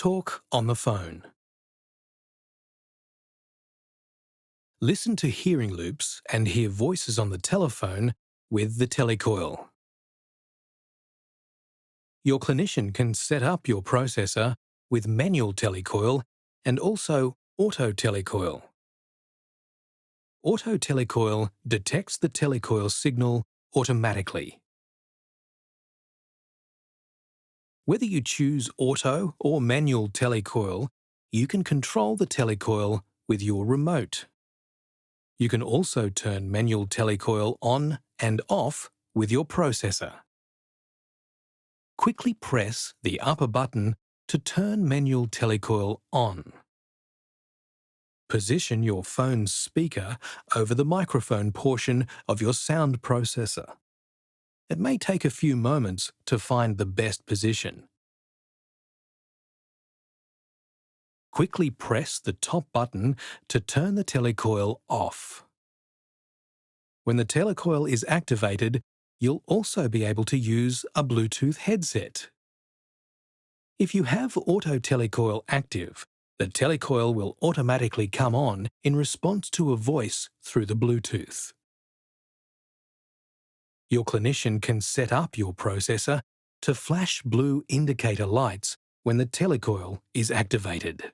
talk on the phone. Listen to hearing loops and hear voices on the telephone with the telecoil. Your clinician can set up your processor with manual telecoil and also auto telecoil. Auto telecoil detects the telecoil signal automatically. Whether you choose auto or manual telecoil, you can control the telecoil with your remote. You can also turn manual telecoil on and off with your processor. Quickly press the upper button to turn manual telecoil on. Position your phone's speaker over the microphone portion of your sound processor. It may take a few moments to find the best position. Quickly press the top button to turn the telecoil off. When the telecoil is activated, you'll also be able to use a Bluetooth headset. If you have Auto Telecoil active, the telecoil will automatically come on in response to a voice through the Bluetooth. Your clinician can set up your processor to flash blue indicator lights when the telecoil is activated.